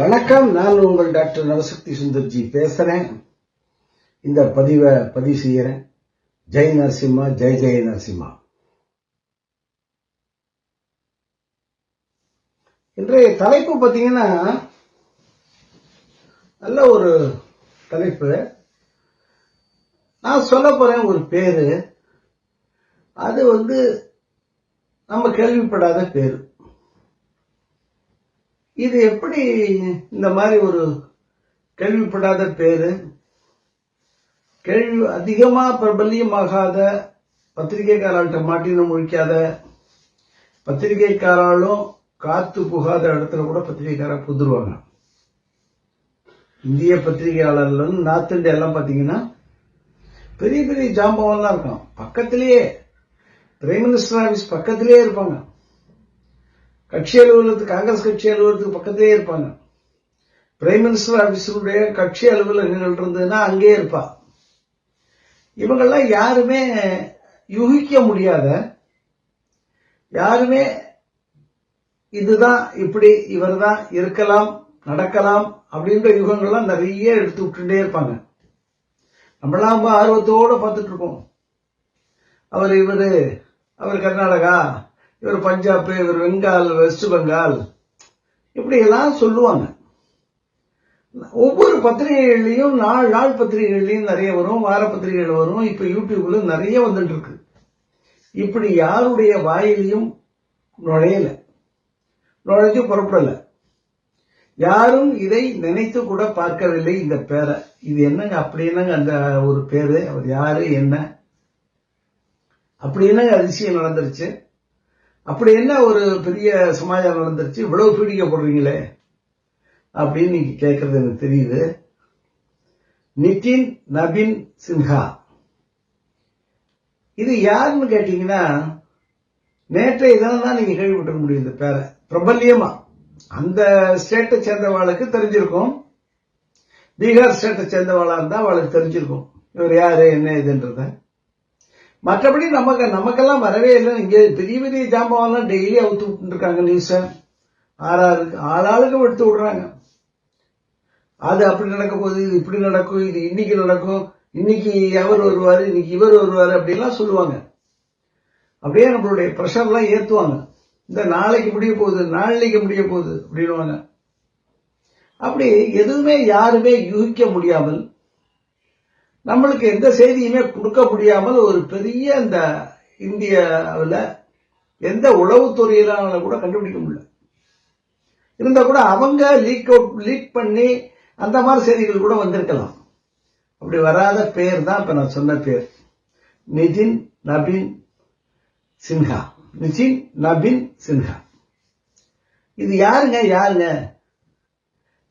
வணக்கம். நான் உங்கள் டாக்டர் நவசக்தி சுந்தர்ஜி பேசுறேன். இந்த பதிவை பதிவு செய்யறேன். ஜெய் நரசிம்மா ஜெய் ஜெய நரசிம்மா. இன்றைய தலைப்பு பார்த்தீங்கன்னா நல்ல ஒரு தலைப்பு. நான் சொல்ல போறேன் ஒரு பேரு. அது வந்து நம்ம கேள்விப்படாத பேரு. இது எப்படி இந்த மாதிரி ஒரு கேள்விப்படாத பேரு? கேள்வி அதிகமா பிரபல்யமாகாத பத்திரிகைக்காரர்கிட்ட மாட்டின முழிக்காத பத்திரிகைக்காராலும் காத்து புகாத இடத்துல கூட பத்திரிகைக்கார புதுருவாங்க இந்திய பத்திரிகையாளர்கள் நார்த் இந்தியா எல்லாம் பாத்தீங்கன்னா பெரிய பெரிய ஜாம்பவன்லாம் இருக்கும் பக்கத்திலேயே பிரைம் மினிஸ்டர் ஆபீஸ் பக்கத்திலேயே இருப்பாங்க. கட்சி அலுவலகத்துக்கு காங்கிரஸ் கட்சி அலுவலகத்துக்கு பக்கத்திலே இருப்பாங்க. பிரைம் மினிஸ்டர் ஆபீஸருடைய கட்சி அலுவலகங்கள் இருந்ததுன்னா அங்கேயே இருப்பா. இவங்கெல்லாம் யாருமே யூகிக்க முடியாத யாருமே இதுதான் இப்படி இவர்தான் இருக்கலாம் நடக்கலாம் அப்படின்ற யுகங்கள்லாம் நிறைய எடுத்து விட்டுட்டே இருப்பாங்க. நம்மளாம் ரொம்ப ஆர்வத்தோட பார்த்துட்டு இருக்கோம். அவர் இவரு அவர் கர்நாடகா இவர் பஞ்சாப் இவர் பெங்கால் வெஸ்ட் பெங்கால். இப்படியெல்லாம் சொல்லுவாங்க. ஒவ்வொரு பத்திரிகைகள்லயும் நாள் நாள் பத்திரிகைகள்லையும் நிறைய வரும் வார பத்திரிகைகள் வரும். இப்ப யூடியூப்ல நிறைய வந்துட்டு இருக்கு. இப்படி யாருடைய வாயிலையும் நுழையல. நுழைஞ்சு புறப்படல. யாரும் இதை நினைத்து கூட பார்க்கவில்லை இந்த பேரை. இது என்னங்க அப்படி என்னங்க அந்த ஒரு பேரு? அவர் யாரு என்ன? அப்படி என்னங்க அதிசயம் நடந்துருச்சு? அப்படி என்ன ஒரு பெரிய சமாஜம் நடந்துருச்சு? இவ்வளவு பீடிக்க போடுறீங்களே? அப்படின்னு நீங்க கேட்கறது எனக்கு தெரியுது. நிதின் நபின் சின்ஹா. இது யாருன்னு கேட்டீங்கன்னா நேற்றைய தினம் தான் நீங்க கேள்விப்பட்டிருக்க முடியும் இந்த பேரை. பிரபல்யமா. அந்த ஸ்டேட்டை சேர்ந்தவாளுக்கு தெரிஞ்சிருக்கும். பீகார் ஸ்டேட்டை சேர்ந்தவாளா இருந்தா அவளுக்கு தெரிஞ்சிருக்கும். இவர் யாரு என்ன இதுன்றத மற்றபடி நமக்கு நமக்கெல்லாம் வரவே இல்லை. இங்க பெரிய பெரிய ஜாம்பவெல்லாம் டெய்லி அவுத்து விட்டுருக்காங்க நியூஸை ஆறாளுக்கு ஆளாளுக்கு எடுத்து விடுறாங்க. அது அப்படி நடக்க போகுது இது இப்படி நடக்கும் இது இன்னைக்கு நடக்கும் இன்னைக்கு அவர் வருவாரு இன்னைக்கு இவர் வருவாரு அப்படிலாம் சொல்லுவாங்க. அப்படியே நம்மளுடைய ப்ரெஷர்லாம் ஏத்துவாங்க. இந்த நாளைக்கு முடிய போகுது நாளைக்கு முடிய போகுது அப்படின்வாங்க அப்படி எதுவுமே யாருமே யூகிக்க முடியாமல் நம்மளுக்கு எந்த செய்தியுமே கொடுக்க முடியாமல் ஒரு பெரிய இந்த இந்தியாவில் எந்த உளவுத்துறையிலான கூட கண்டுபிடிக்க முடியல. இருந்தால் கூட அவங்க லீக் அவுட் லீக் பண்ணி அந்த மாதிரி செய்திகள் கூட வந்திருக்கலாம். அப்படி வராத பேர் தான் இப்போ நான் சொன்ன பேர். நிதின் நபின் சின்ஹா. நிதின் நபின் சின்ஹா. இது யாருங்க யாருங்க?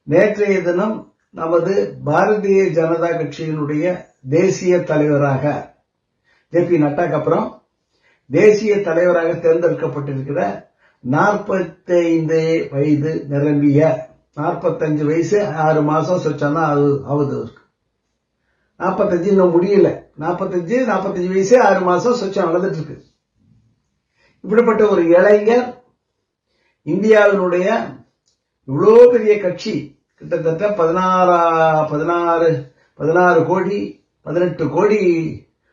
நேற்றைய தினம் நமது பாரதிய ஜனதா கட்சியினுடைய தேசிய தலைவராக ஜே பி நட்டாக்கு அப்புறம் தேசிய தலைவராக தேர்ந்தெடுக்கப்பட்டிருக்கிற நாற்பத்தைந்து வயது நிரம்பிய நாற்பத்தஞ்சு வயசு ஆறு மாசம் சொச்சானா ஆகுது அவருக்கு நாற்பத்தஞ்சு இன்னும் முடியல. நாற்பத்தஞ்சு நாற்பத்தஞ்சு வயசு ஆறு மாசம் சொச்சம் நடந்துட்டு இருக்கு. இப்படிப்பட்ட ஒரு இளைஞர் இந்தியாவினுடைய இவ்வளோ பெரிய கட்சி கிட்டத்தட்ட பதினாறா பதினாறு பதினாறு கோடி பதினெட்டு கோடி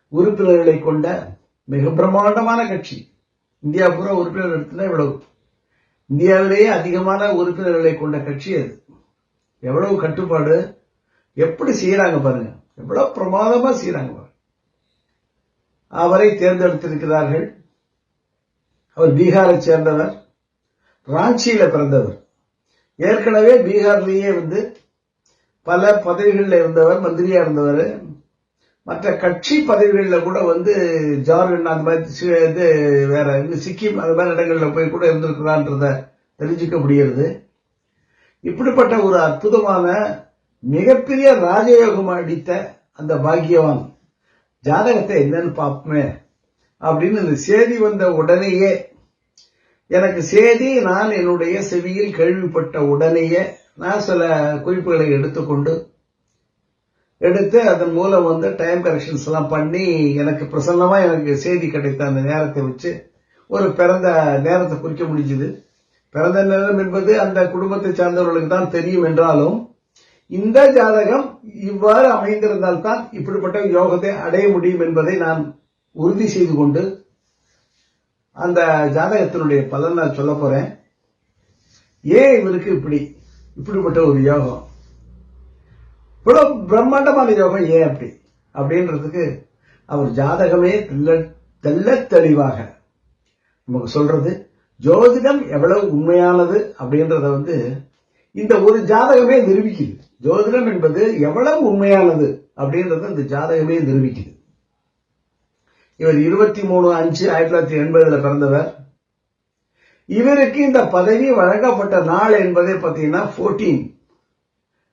உறுப்பினர்களை கொண்ட மிக பிரம்மாண்டமான கட்சி. இந்தியா பூரா உறுப்பினர் எடுத்துனா இவ்வளவு. இந்தியாவிலேயே அதிகமான உறுப்பினர்களை கொண்ட கட்சி அது. எவ்வளவு கட்டுப்பாடு? எப்படி செய்யறாங்க பாருங்க. எவ்வளவு பிரமாதமா செய்யறாங்க பாருங்க. அவரை தேர்ந்தெடுத்திருக்கிறார்கள். அவர் பீகாரை சேர்ந்தவர். ராஞ்சியில பிறந்தவர். ஏற்கனவே பீகார்லேயே வந்து பல பதவிகளில் இருந்தவர் மந்திரியா இருந்தவர். மற்ற கட்சி பதவிகளில் கூட வந்து ஜார்க்கண்ட் அந்த மாதிரி இது வேற சிக்கிம் அது மாதிரி இடங்களில் போய் கூட இருந்திருக்கிறான்றத தெரிஞ்சுக்க முடிகிறது. இப்படிப்பட்ட ஒரு அற்புதமான மிகப்பெரிய ராஜயோகம் அடித்த அந்த பாக்கியவான் ஜாதகத்தை என்னன்னு பார்ப்போமே அப்படின்னு இந்த செய்தி வந்த உடனேயே எனக்கு செய்தி நான் என்னுடைய செவியில் கேள்விப்பட்ட உடனேயே நான் சில குறிப்புகளை எடுத்துக்கொண்டு எடுத்து அதன் மூலம் வந்து டைம் கரெக்ஷன்ஸ் எல்லாம் பண்ணி எனக்கு பிரசன்னமாக எனக்கு செய்தி கிடைத்த அந்த நேரத்தை வச்சு ஒரு பிறந்த நேரத்தை குறிக்க முடிஞ்சுது. பிறந்த நேரம் என்பது அந்த குடும்பத்தை சார்ந்தவர்களுக்கு தான் தெரியும் என்றாலும் இந்த ஜாதகம் இவ்வாறு அமைந்திருந்தால் தான் இப்படிப்பட்ட யோகத்தை அடைய முடியும் என்பதை நான் உறுதி செய்து கொண்டு அந்த ஜாதகத்தினுடைய பலன் நான் சொல்ல போறேன். ஏன் இவருக்கு இப்படி இப்படிப்பட்ட ஒரு யோகம்? இவ்வளவு பிரம்மாண்டமான யோகம் ஏன் அப்படி? அப்படின்றதுக்கு அவர் ஜாதகமே தெல்ல தெல்ல தெளிவாக நமக்கு சொல்றது ஜோதிடம் எவ்வளவு உண்மையானது அப்படின்றத வந்து இந்த ஒரு ஜாதகமே நிரூபிக்குது. ஜோதிடம் என்பது எவ்வளவு உண்மையானது அப்படின்றத இந்த ஜாதகமே நிரூபிக்குது. இவர் இருபத்தி மூணு அஞ்சு ஆயிரத்தி தொள்ளாயிரத்தி எண்பதுல பிறந்தவர். இவருக்கு இந்த பதவி வழங்கப்பட்ட நாள் என்பதை பார்த்தீங்கன்னா 14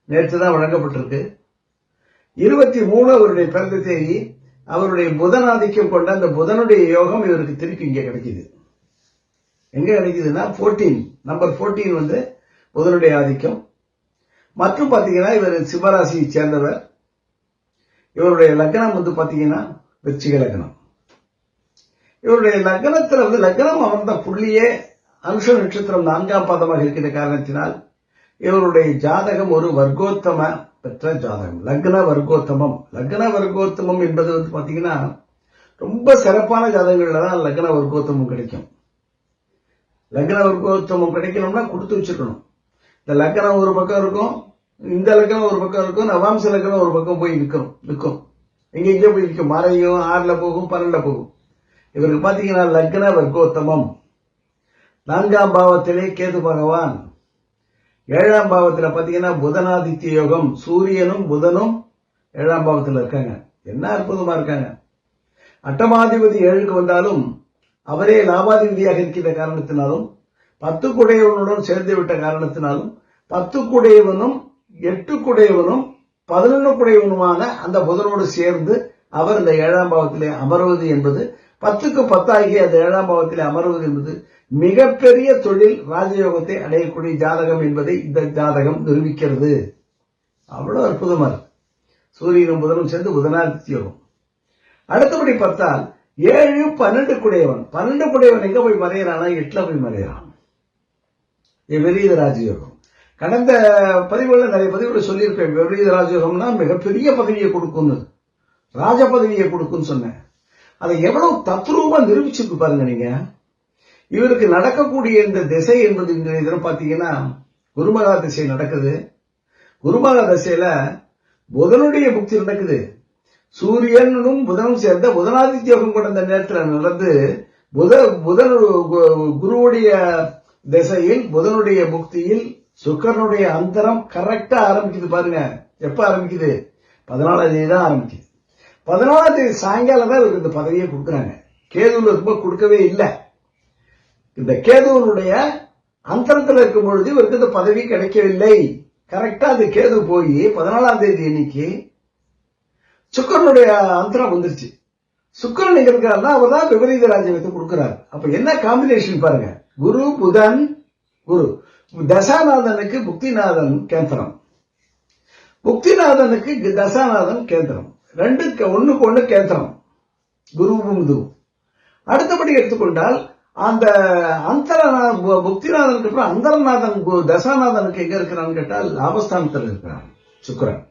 நேற்று தான் வழங்கப்பட்டிருக்கு. இருபத்தி மூணு அவருடைய பிறந்த தேதி அவருடைய புதன் ஆதிக்கம் கொண்ட அந்த புதனுடைய யோகம் இவருக்கு திருப்பி இங்கே கிடைக்குது. எங்க கிடைக்குதுன்னா 14 நம்பர் 14 வந்து புதனுடைய ஆதிக்கம். மற்றும் பார்த்தீங்கன்னா இவர் சிம்மராசியை சேர்ந்தவர். இவருடைய லக்னம் வந்து பார்த்தீங்கன்னா விருச்சிக லக்னம். இவருடைய லக்னத்தில் வந்து லக்னம் அமர்ந்த புள்ளியே அனுஷ நட்சத்திரம் நான்காம் பாதமாக இருக்கிற காரணத்தினால் இவருடைய ஜாதகம் ஒரு வர்க்கோத்தம பெற்ற ஜாதகம். லக்ன வர்க்கோத்தமம். லக்ன வர்க்கோத்தமம் என்பது வந்து பாத்தீங்கன்னா ரொம்ப சிறப்பான ஜாதகங்களில் தான் லக்ன வர்க்கோத்தமம் கிடைக்கும். லக்ன வர்க்கோத்தமம் கிடைக்கணும்னா கொடுத்து வச்சிருக்கணும். இந்த லக்னம் ஒரு பக்கம் இருக்கும் இந்த லக்னம் ஒரு பக்கம் இருக்கும் நவாம்ச லக்னம் ஒரு பக்கம் போய் நிற்கும் நிற்கும். எங்கெங்கே போய் நிற்கும். மறையும் ஆறுல போகும் பன்னெண்டுல போகும். இவருக்கு பார்த்தீங்கன்னா லக்ன வர்க்கோத்தமம். நான்காம் பாவத்திலே கேது பகவான். ஏழாம் பாவத்துல பாத்தீங்கன்னா புதனாதித்ய யோகம். சூரியனும் புதனும் ஏழாம் பாவத்துல இருக்காங்க. என்ன அற்புதமா இருக்காங்க. அட்டமாதிபதி ஏழுக்கு வந்தாலும் அவரே லாபாதிபதியாக இருக்கின்ற காரணத்தினாலும் பத்து குடையவனுடன் சேர்ந்து விட்ட காரணத்தினாலும் பத்து குடையவனும் எட்டு குடையவனும் பதினொன்று குடையவனுமான அந்த புதனோடு சேர்ந்து அவர் இந்த ஏழாம் பாவத்திலே அமர்வது என்பது பத்துக்கு பத்தாகி அந்த ஏழாம் பாவத்திலே அமர்வது என்பது மிகப்பெரிய தொழில் ராஜயோகத்தை அடையக்கூடிய ஜாதகம் என்பதை இந்த ஜாதகம் நிரூபிக்கிறது. அவ்வளவு அற்புதமா இருக்கு. சூரியனும் புதனும் சேர்ந்து புதனாதித்ய யோகம் அடுத்தபடி பார்த்தால் ஏழு பன்னெண்டு குடையவன். பன்னெண்டு குடையவன் எங்க போய் மறையிறானா? எட்டுல போய் மறையிறான். விபரீத ராஜயோகம். கடந்த பதிவுல நிறைய பதிவுகளை சொல்லியிருப்பேன். விபரீத ராஜயோகம்னா மிகப்பெரிய பதவியை கொடுக்கும் ராஜ பதவியை கொடுக்கும்னு சொன்னேன். அதை எவ்வளவு தத்ரூபா நிரூபிச்சிருக்கு பாருங்க நீங்க. இவருக்கு நடக்கக்கூடிய இந்த திசை என்பது இந்த இதில் பார்த்தீங்கன்னா குருமகா திசை நடக்குது. குருமகா திசையில புதனுடைய புக்தி நடக்குது. சூரியனும் புதனும் சேர்ந்த புதனாதித்ய யோகம் கொண்ட அந்த நேரத்தில் நடந்து புத புதன் குருவுடைய திசையில் புதனுடைய புக்தியில் சுக்கரனுடைய அந்தரம் கரெக்டா ஆரம்பிக்குது பாருங்க. எப்ப ஆரம்பிக்குது? பதினாலாம் தேதி தான் ஆரம்பிக்குது. பதினாலாம் தேதி சாயங்காலம் தான் இவருக்கு இந்த பதவியை கொடுக்குறாங்க. கேதுவில் இருக்கும்போது கொடுக்கவே இல்லை. இந்த கேதுவனுடைய அந்தரத்தில் இருக்கும் பொழுது இவருக்கு இந்த பதவி கிடைக்கவில்லை. கரெக்டா அந்த கேது போய் பதினாலாம் தேதி இன்னைக்கு சுக்கரனுடைய அந்தரம் வந்துருச்சு. சுக்கரன் எங்க இருக்காருன்னா அவர் தான் விபரீத ராஜ்யத்தை கொடுக்கிறார். அப்ப என்ன காம்பினேஷன் பாருங்க. குரு புதன் குரு. தசாநாதனுக்கு புக்திநாதன் கேந்திரம். புக்திநாதனுக்கு தசாநாதன் கேந்திரம். ரெண்டு ஒண்ணுக்கு ஒண்ணு கேந்திரம். குருவும் இதுவும் அடுத்தபடி எடுத்துக்கொண்டால் அந்த அந்தரநாதன் புக்திநாதனுக்கு அப்புறம் அந்தரநாதன் தசாநாதனுக்கு எங்க இருக்கிறான்னு கேட்டால் லாபஸ்தானத்தில் இருக்கிறான் சுக்கரன்.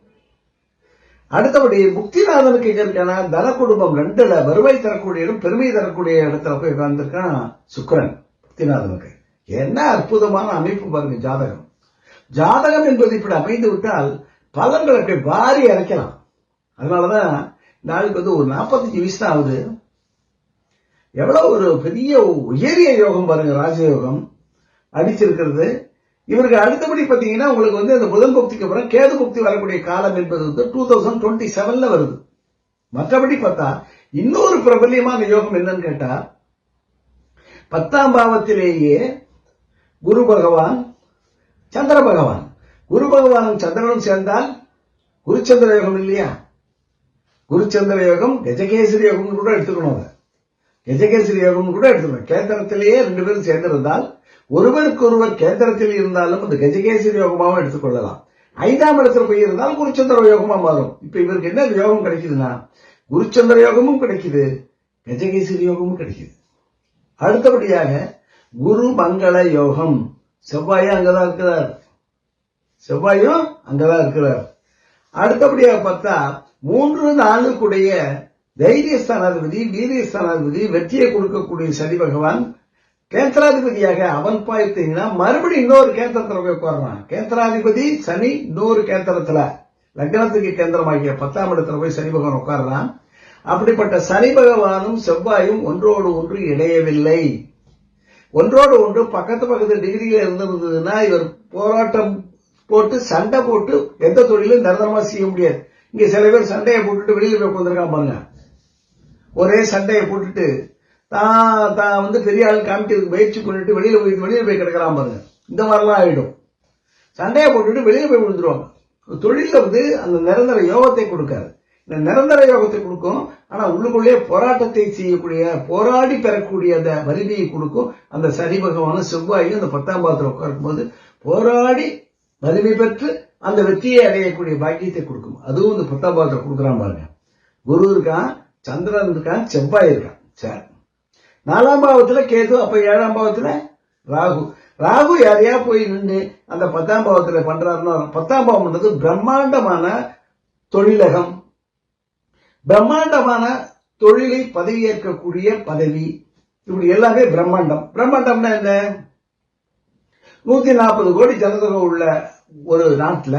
அடுத்தபடி முக்திநாதனுக்கு எங்க இருக்கானா தன குடும்பம் ரெண்டுல வருவாய் தரக்கூடிய இடம் பெருமை தரக்கூடிய இடத்துல போய் உட்கார்ந்துருக்கான் சுக்கரன் முக்திநாதனுக்கு என்ன அற்புதமான அமைப்பு பாருங்க ஜாதகம். ஜாதகம் என்பது இப்படி அமைந்து விட்டால் பலன்களை வாரி அரைக்கலாம். அதனாலதான் நாளைக்கு வந்து ஒரு நாற்பத்தஞ்சு வயசு தான் ஆகுது. எவ்வளவு ஒரு பெரிய உயரிய யோகம் பாருங்க ராஜயோகம். அடிச்சிருக்கிறது. இவருக்கு அடுத்தபடி பாத்தீங்கன்னா உங்களுக்கு வந்து அந்த புதன் புக்திக்கு அப்புறம் கேது புக்தி வரக்கூடிய காலம் என்பது வந்து டூ தௌசண்ட் டுவெண்ட்டி செவன்ல வருது. மற்றபடி பார்த்தா இன்னொரு பிரபல்யமான யோகம் என்னன்னு கேட்டா பத்தாம் பாவத்திலேயே குரு பகவான் சந்திர பகவான். குரு பகவானும் சந்திரனும் சேர்ந்தால் குருச்சந்திர யோகம் இல்லையா? குருச்சந்திர யோகம் கஜகேசரி யோகம் கூட எடுத்துக்கணும் அதை. கஜகேசரி யோகம் கூட எடுத்துக்கணும். கேந்திரத்திலேயே ரெண்டு பேரும் சேர்ந்திருந்தால் ஒருவருக்கு ஒருவர் கேந்திரத்தில் இருந்தாலும் அந்த கஜகேசரி யோகமாவும் எடுத்துக்கொள்ளலாம். ஐந்தாம் இடத்துல போய் இருந்தால் குருச்சந்திர யோகமா மாறும். இப்ப இவருக்கு என்ன யோகம் கிடைக்குதுன்னா குருச்சந்திர யோகமும் கிடைக்குது கஜகேசரி யோகமும் கிடைக்குது. அடுத்தபடியாக குரு மங்கள யோகம். செவ்வாயும் அங்கதான் இருக்கிறார். செவ்வாயும் அங்கதான் இருக்கிறார். அடுத்தபடியாக பார்த்தா மூன்று நாளுக்குடைய தைரிய ஸ்தானாதிபதி வீரிய ஸ்தானாதிபதி வெற்றியை கொடுக்கக்கூடிய சனி பகவான் கேந்திராதிபதியாக அவன் பார்த்தீங்கன்னா மறுபடியும் இன்னொரு கேந்திரத்துல போய் உட்கார்றான் கேந்திராதிபதி சனி இன்னொரு கேந்திரத்துல. லக்னத்துக்கு கேந்திரமாகிய பத்தாம் இடத்துல போய் சனி பகவான் உட்கார்றான். அப்படிப்பட்ட சனி பகவானும் செவ்வாயும் ஒன்றோடு ஒன்று இணையவில்லை. ஒன்றோடு ஒன்று பக்கத்து பக்கத்து டிகிரியில இருந்திருந்ததுன்னா இவர் போராட்டம் போட்டு சண்டை போட்டு எந்த தொழிலும் நிரந்தரமா செய்ய முடியாது. இங்க சில பேர் சண்டையை போட்டுட்டு வெளியில போய் உட்காந்துருக்கான் பாருங்க. ஒரே சண்டையை போட்டுட்டு தான் தான் வந்து பெரிய ஆள் காமிக்கிறதுக்கு முயற்சி பண்ணிட்டு வெளியில போய் வெளியில போய் கிடக்கிறான் பாருங்க. இந்த மாதிரிலாம் ஆயிடும். சண்டையை போட்டுட்டு வெளியில போய் விழுந்துருவாங்க. தொழில வந்து அந்த நிரந்தர யோகத்தை கொடுக்காது. இந்த நிரந்தர யோகத்தை கொடுக்கும். ஆனா உள்ளுக்குள்ளே போராட்டத்தை செய்யக்கூடிய போராடி பெறக்கூடிய அந்த வலிமையை கொடுக்கும். அந்த சனி பகவானும் செவ்வாயும் அந்த பத்தாம் பாதத்தில் உட்காரும் போது போராடி வலிமை பெற்று அந்த வெற்றியை அடையக்கூடிய பாக்கியத்தை கொடுக்கும். அதுவும் இந்த பத்தாம் கொடுக்குறான் பாருங்க. குரு இருக்கான் சந்திரன் இருக்கான் செவ்வாய் இருக்கான். சார். நாலாம் பாவத்துல கேது அப்ப ஏழாம் பாவத்துல ராகு. ராகு யாரையா போய் நின்று அந்த பத்தாம் பாவத்தில் பண்றாருன்னா பத்தாம் பாவம்ன்றது பிரம்மாண்டமான தொழிலகம். பிரம்மாண்டமான தொழிலை பதவியேற்கக்கூடிய பதவி. இப்படி எல்லாமே பிரம்மாண்டம். பிரம்மாண்டம்னா என்ன? நூத்தி நாற்பது கோடி ஜனதொகை உள்ள ஒரு நாட்டுல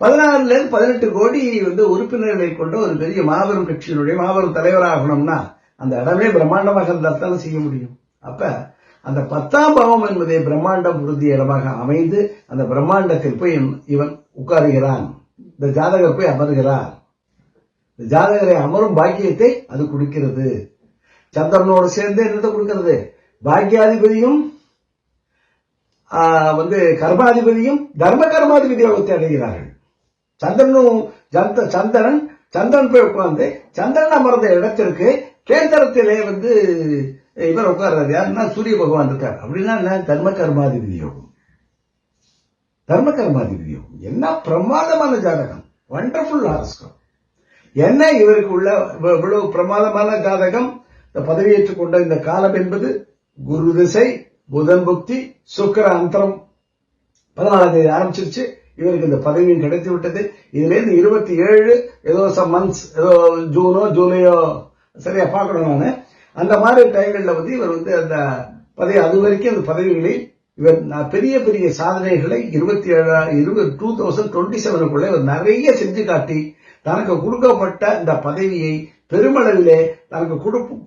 பதினாறுல இருந்து பதினெட்டு கோடி வந்து உறுப்பினர்களை கொண்ட ஒரு பெரிய மாபெரும் கட்சியினுடைய மாபெரும் தலைவராகணும்னா அந்த இடமே பிரம்மாண்டமாக இருந்தால்தான் செய்ய முடியும். அப்ப அந்த பத்தாம் பாவம் என்பதே பிரம்மாண்டம் உறுதி இடமாக அமைந்து அந்த பிரம்மாண்டத்தில் போய் இவன் உட்காருகிறான். இந்த ஜாதகர் போய் அமர்கிறான் இந்த ஜாதகரை அமரும் பாக்கியத்தை அது கொடுக்கிறது. சந்திரனோடு சேர்ந்து என்னத்தை கொடுக்கிறது? பாக்கியாதிபதியும் வந்து கர்மாதிபதியும் தர்ம கர்மாதிபதி அடைகிறார்கள் சந்திரனும் சந்த- சந்திரன் சந்திரன் போய் உட்கார்ந்து சந்திரன் அமர்ந்த இடத்திற்கு கேந்திரத்திலே வந்து இவர் உட்கார்றாரு. யாருன்னா சூரிய பகவான் இருக்கார். அப்படின்னா என்ன? தர்ம கர்மாதிபதி யோகம் தர்ம கர்மாதிபதி யோகம் என்ன பிரமாதமான ஜாதகம். வண்டர்ஃபுல் ஹாரஸ்கம் என்ன இவருக்கு உள்ள இவ்வளவு பிரமாதமான ஜாதகம்? இந்த பதவியேற்றுக் கொண்ட இந்த காலம் என்பது குரு திசை புதன் புக்தி சுக்கிர அந்தரம். பதினாலாம் தேதி ஆரம்பிச்சிருச்சு. இவருக்கு இந்த பதவியும் கிடைத்து விட்டது. இதுல இருந்து இருபத்தி ஏழு ஏதோ சம் மந்த்ஸ் ஏதோ ஜூனோ ஜூலையோ சரியா பார்க்கணும் நானு. அந்த மாதிரி டைம்ல வந்து இவர் வந்து அந்த பதவி அது வரைக்கும் அந்த பதவிகளில் இவர் பெரிய பெரிய சாதனைகளை இருபத்தி ஏழா இருபது டூ தௌசண்ட் டுவெண்ட்டி செவனுக்குள்ள இவர் நிறைய செஞ்சு காட்டி தனக்கு கொடுக்கப்பட்ட இந்த பதவியை பெருமளவிலே தனக்கு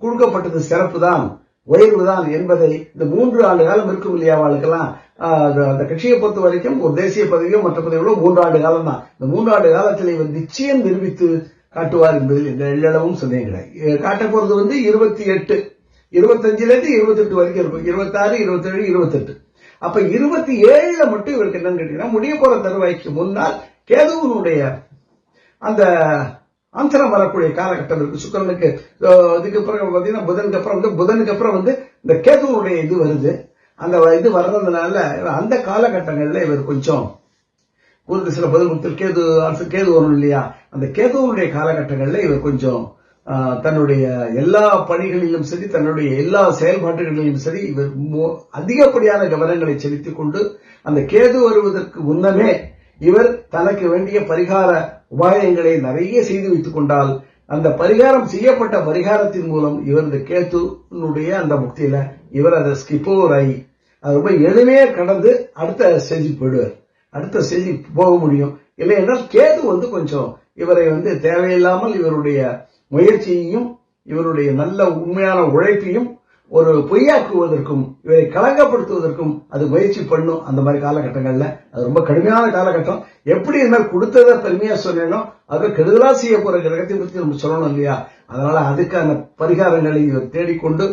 கொடுக்கப்பட்டது சிறப்பு தான் உயர்வுதான் என்பதை இந்த மூன்று ஆண்டு காலம் இருக்கும் இல்லையா அவளுக்கெல்லாம் ஆஹ், அந்த- கட்சியை பொறுத்த வரைக்கும் ஒரு தேசிய பதவியோ மற்ற பதவிகளோ மூன்று ஆண்டு காலம் தான். இந்த மூன்று ஆண்டு காலத்தில் இவர் நிச்சயம் நிரூபித்து காட்டுவார் என்பதில் எந்த எள்ளளவும் சந்தேகம் கிடையாது. காட்ட போறது வந்து இருபத்தி எட்டு இருபத்தஞ்சுல இருந்து இருபத்தி எட்டு வரைக்கும் இருக்கும். இருபத்தாறு இருபத்தேழு இருபத்தெட்டு. அப்ப இருபத்தி ஏழுல மட்டும் இவருக்கு என்னன்னு கேட்டீங்கன்னா முடிய போற தருவாய்க்கு முன்னால் கேதுவனுடைய அந்த அந்தரம் வரக்கூடிய காலகட்டம் இருக்கு சுக்கரனுக்கு இதுக்கு அப்புறம் பார்த்தீங்கன்னா புதனுக்கு அப்புறம் வந்து புதனுக்கு அப்புறம் வந்து இந்த கேதுவனுடைய இது வருது. அந்த இது வர்றதுனால அந்த காலகட்டங்கள்ல இவர் கொஞ்சம் ஒரு சில பதில் கொடுத்து கேது அரசு கேது வரும் இல்லையா? அந்த கேதுவனுடைய காலகட்டங்கள்ல இவர் கொஞ்சம் ஆஹ், தன்னுடைய எல்லா பணிகளிலும் சரி தன்னுடைய எல்லா செயல்பாடுகளிலும் சரி இவர் அதிகப்படியான கவனங்களை செலுத்திக் கொண்டு அந்த கேது வருவதற்கு முன்னமே இவர் தனக்கு வேண்டிய பரிகார உபாயங்களை நிறைய செய்து வைத்துக் கொண்டால் அந்த பரிகாரம் செய்யப்பட்ட பரிகாரத்தின் மூலம் இவர் இந்த கேத்துனுடைய அந்த முக்தியில இவர் அதை ஸ்கிப்போர் ஆகி அது ரொம்ப எளிமையா கடந்து அடுத்த ஸ்டேஜுக்கு போயிடுவார். அடுத்த ஸ்டேஜுக்கு போக முடியும். இல்லை என்றால் கேது வந்து கொஞ்சம் இவரை வந்து தேவையில்லாமல் இவருடைய முயற்சியையும் இவருடைய நல்ல உண்மையான உழைப்பையும் ஒரு பொய்யாக்குவதற்கும் இவரை கலங்கப்படுத்துவதற்கும் அது முயற்சி பண்ணும் அந்த மாதிரி காலகட்டங்கள்ல. அது ரொம்ப கடுமையான காலகட்டம். எப்படி இருந்தால் கொடுத்ததை பெருமையா சொன்னேனோ அதை கெடுதலா செய்ய போற கிரகத்தை பத்தி நம்ம சொல்லணும் இல்லையா? அதனால அதுக்கான பரிகாரங்களை இவர் தேடிக்கொண்டு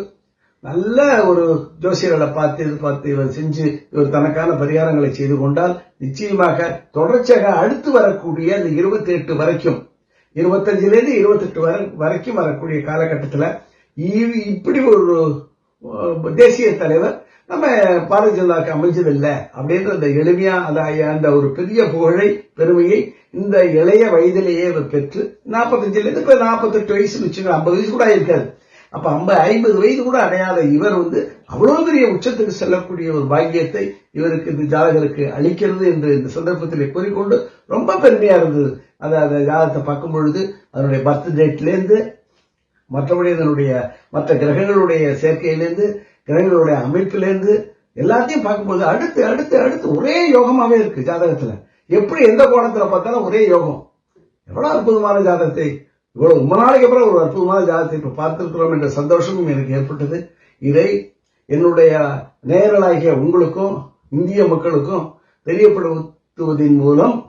நல்ல ஒரு ஜோசியர்களை பார்த்து இது பார்த்து இவர் செஞ்சு இவர் தனக்கான பரிகாரங்களை செய்து கொண்டால் நிச்சயமாக தொடர்ச்சியாக அடுத்து வரக்கூடிய அந்த இருபத்தி எட்டு வரைக்கும் இருபத்தஞ்சிலேருந்து இருபத்தெட்டு வரை வரைக்கும் வரக்கூடிய காலகட்டத்தில் இப்படி ஒரு தேசிய தலைவர் நம்ம பாரதிய ஜனதாக்கு அமைஞ்சதில்லை அப்படின்ற அந்த எளிமையா அந்த அந்த ஒரு பெரிய புகழை பெருமையை இந்த இளைய வயதிலேயே இவர் பெற்று நாற்பத்தஞ்சுல இருந்து இப்ப நாற்பத்தெட்டு வயசு வச்சுக்கோங்க ஐம்பது வயசு கூட இருக்காது அப்ப ஐம்பது ஐம்பது வயது கூட அடையாத இவர் வந்து அவ்வளவு பெரிய உச்சத்துக்கு செல்லக்கூடிய ஒரு பாக்கியத்தை இவருக்கு இந்த ஜாதகருக்கு அளிக்கிறது என்று இந்த சந்தர்ப்பத்தில் கூறிக்கொண்டு ரொம்ப பெருமையா இருந்தது. அந்த அந்த ஜாதகத்தை பார்க்கும் பொழுது அதனுடைய பர்த் டேட்ல இருந்து மற்றபடி இதனுடைய மற்ற கிரகங்களுடைய சேர்க்கையிலேருந்து கிரகங்களுடைய அமைப்பிலேருந்து எல்லாத்தையும் பார்க்கும்போது அடுத்து அடுத்து அடுத்து ஒரே யோகமாகவே இருக்கு ஜாதகத்துல. எப்படி எந்த கோணத்தில் பார்த்தாலும் ஒரே யோகம். எவ்வளவு அற்புதமான ஜாதகத்தை. இவ்வளோ ரொம்ப நாளைக்கு அப்புறம் ஒரு அற்புதமான ஜாதகத்தை இப்போ பார்த்துருக்கிறோம் என்ற சந்தோஷமும் எனக்கு ஏற்பட்டது. இதை என்னுடைய நேரலாகிய உங்களுக்கும் இந்திய மக்களுக்கும் தெரியப்படுத்துவதன் மூலம்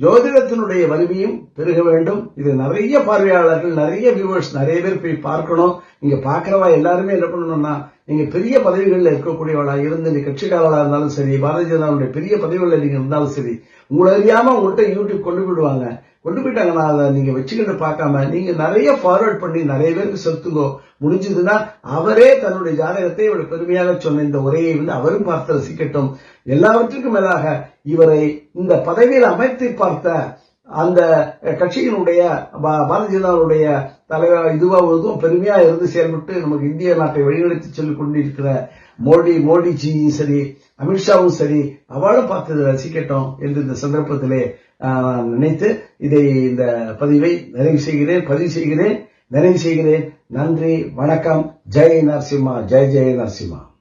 ஜோதிடத்தினுடைய வலிமையும் பெருக வேண்டும். இது நிறைய பார்வையாளர்கள் நிறைய வியூவர்ஸ் நிறைய பேர் போய் பார்க்கணும். நீங்க பாக்குறவா எல்லாருமே என்ன பண்ணணும்னா நீங்க பெரிய பதவிகளில் இருக்கக்கூடியவளா இருந்து நீ கட்சிக்காரர்களா இருந்தாலும் சரி பாரதிய ஜனதாவுடைய பெரிய பதவிகளில் நீங்க இருந்தாலும் சரி உங்களை அறியாம உங்கள்கிட்ட யூடியூப் கொண்டு போயிடுவாங்க. கொண்டு போயிட்டாங்கன்னா அதை நீங்க வச்சுக்கிட்டு பார்க்காம நீங்க நிறைய ஃபார்வர்ட் பண்ணி நிறைய பேருக்கு செலுத்துங்கோ. முடிஞ்சதுன்னா அவரே தன்னுடைய ஜாதகத்தை இவ்வளவு பெருமையாக சொன்ன இந்த உரையை வந்து அவரும் பார்த்து ரசிக்கட்டும். எல்லாவற்றுக்கும் மேலாக இவரை இந்த பதவியில் அமைத்து பார்த்த அந்த கட்சியினுடைய பாரதிய ஜனதாவுடைய தலைவர் இதுவாவதும் பெருமையா இருந்து செயல்பட்டு நமக்கு இந்திய நாட்டை வழிநடத்தி சொல்லிக் கொண்டிருக்கிற மோடி மோடிஜியும் சரி அமித்ஷாவும் சரி அவளும் பார்த்து ரசிக்கட்டும் என்று இந்த சந்தர்ப்பத்திலே ஆஹ், நினைத்து இதை இந்த பதிவை நிறைவு செய்கிறேன் பதிவு செய்கிறேன். நிறைவு செய்கிறேன். நன்றி வணக்கம். ஜெய் நரசிம்மா ஜெய் ஜெய் நரசிம்மா.